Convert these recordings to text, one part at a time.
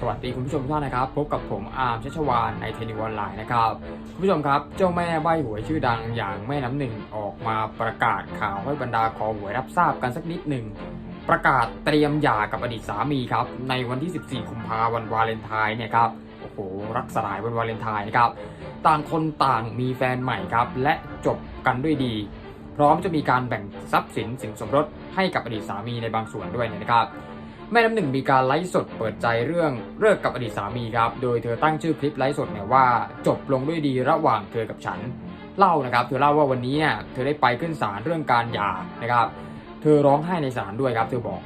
สวัสดีคุณผู้ชมทุกท่านนะครับ พบกับผมอาร์มชัชวานในเทนิวออนไลน์นะครับ คุณผู้ชมครับ เจ้าแม่ใบหวยชื่อดังอย่างแม่น้ำหนึ่งออกมาประกาศข่าวให้บรรดาคอหวยรับทราบกันสักนิดหนึ่ง ประกาศเตรียมหย่ากับอดีตสามีครับ ในวันที่ 14กุมภาพันธ์วันวาเลนไทน์เนี่ยครับโอ้โหรักสลายวันวาเลนไทน์นะครับ ต่างคนต่างมีแฟนใหม่ครับ และจบกันด้วยดี พร้อมจะมีการแบ่งทรัพย์สินสินสมรสให้กับอดีตสามีในบางส่วนด้วยนะครับ แม่น้ำหนึ่งมีการไลฟ์สดเปิดใจเรื่องเลิกกับอดีตสามีครับ โดยเธอตั้งชื่อคลิปไลฟ์สดเนี่ยว่าจบลงด้วยดีระหว่างเธอกับฉัน เล่านะครับ เธอเล่าว่าวันนี้เนี่ยเธอได้ไปขึ้นศาลเรื่องการหย่านะครับ เธอร้องไห้ในศาลด้วยครับ เธอบอก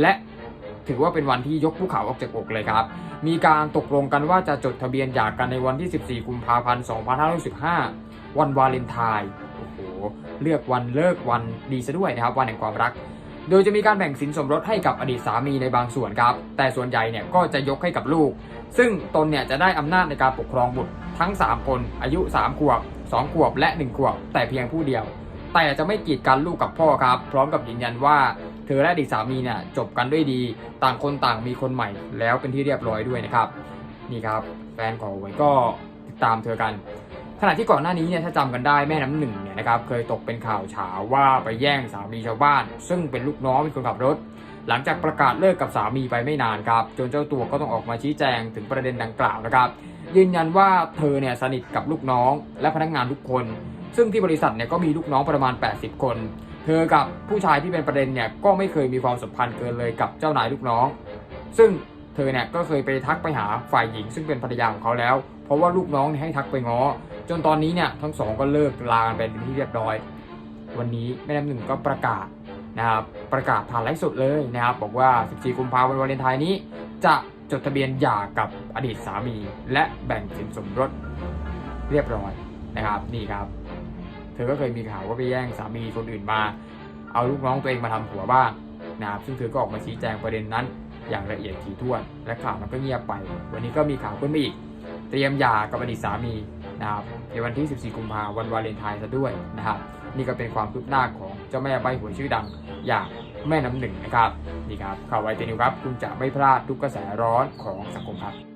และถือว่าเป็นวันที่ยกภูเขาออกจากอกเลยครับ มีการตกลงกันว่าจะจดทะเบียนหย่ากันในวันที่ 14 กุมภาพันธ์ 2515วันวาเลนไทน์ โอ้โห เลือกวันเลิกวันดีซะด้วยนะครับ วันแห่งความรัก โดยจะมีการแบ่งสินสมรสให้กับอดีตสามีในบางส่วนครับ แต่ส่วนใหญ่เนี่ยก็จะยกให้กับลูก ซึ่งตนเนี่ยจะได้อำนาจในการปกครองบุตรทั้ง 3 คน อายุ 3 ขวบ 2 ขวบ และ 1 ขวบ แต่เพียงผู้เดียว แต่จะไม่กีดกันลูกกับพ่อครับ พร้อมกับยืนยันว่า เธอและอดีตสามีเนี่ยจบกันด้วยดี ต่างคนต่างมีคนใหม่ แล้วเป็นที่เรียบร้อยด้วยนะครับ นี่ครับ แฟนของหวยก็ติดตามเธอกัน ขณะที่ก่อนหน้านี้เนี่ยถ้าจำกันได้แม่น้ำหนึ่งเนี่ยนะครับเคยตกเป็นข่าวเฉาว่าไปแย่งสามีชาวบ้าน ซึ่งเป็นลูกน้องเป็นคนขับรถ หลังจากประกาศเลิกกับสามีไปไม่นานครับจนเจ้าตัวก็ต้องออกมาชี้แจงถึงประเด็นดังกล่าวนะครับ ยืนยันว่าเธอเนี่ยสนิทกับลูกน้องและพนักงานทุกคน ซึ่งที่บริษัทเนี่ยก็มีลูกน้องประมาณ 80 คน เธอกับผู้ชายที่เป็นประเด็นเนี่ยก็ไม่เคยมีความสัมพันธ์เกินเลยกับเจ้านายลูกน้อง ซึ่ง เธอเนี่ยก็เคยไปทักไปหาฝ่ายหญิงซึ่งเป็นภรรยาของเขาแล้ว เพราะว่าลูกน้องให้ทักไปง้อ จนตอนนี้เนี่ยทั้งสองก็เลิกลากันไปเป็นที่เรียบร้อย วันนี้แม่น้ำหนึ่งก็ประกาศนะครับประกาศผ่านไลฟ์สดเลยนะครับบอกว่า 14 กุมภาพันธ์วันวาเลนไทน์นี้ จะจดทะเบียนหย่ากับอดีตสามี และแบ่งสินสมรสเรียบร้อยนะครับนี่ครับ เธอก็เคยมีข่าวว่าไปแย่งสามีคนอื่นมา เอาลูกน้องตัวเองมาทำผัวบ้างนะครับซึ่งเธอก็ออกมาชี้แจงประเด็นนั้น อย่างละเอียดถี่ถ้วน และข่าวมันก็เงียบไป วันนี้ก็มีข่าวขึ้นมาอีก เตรียมหย่ากับอดีตสามีนะครับในวันที่ 14 กุมภาพันธ์วันวาเลนไทน์ซะด้วยนะครับ นี่ก็เป็นความคืบหน้าของเจ้าแม่ใบหวยชื่อดังอย่างแม่น้ำหนึ่งนะครับ นี่ครับข่าวไวเตนิวครับ คุณจะไม่พลาดทุกกระแสร้อนของสังคมครับ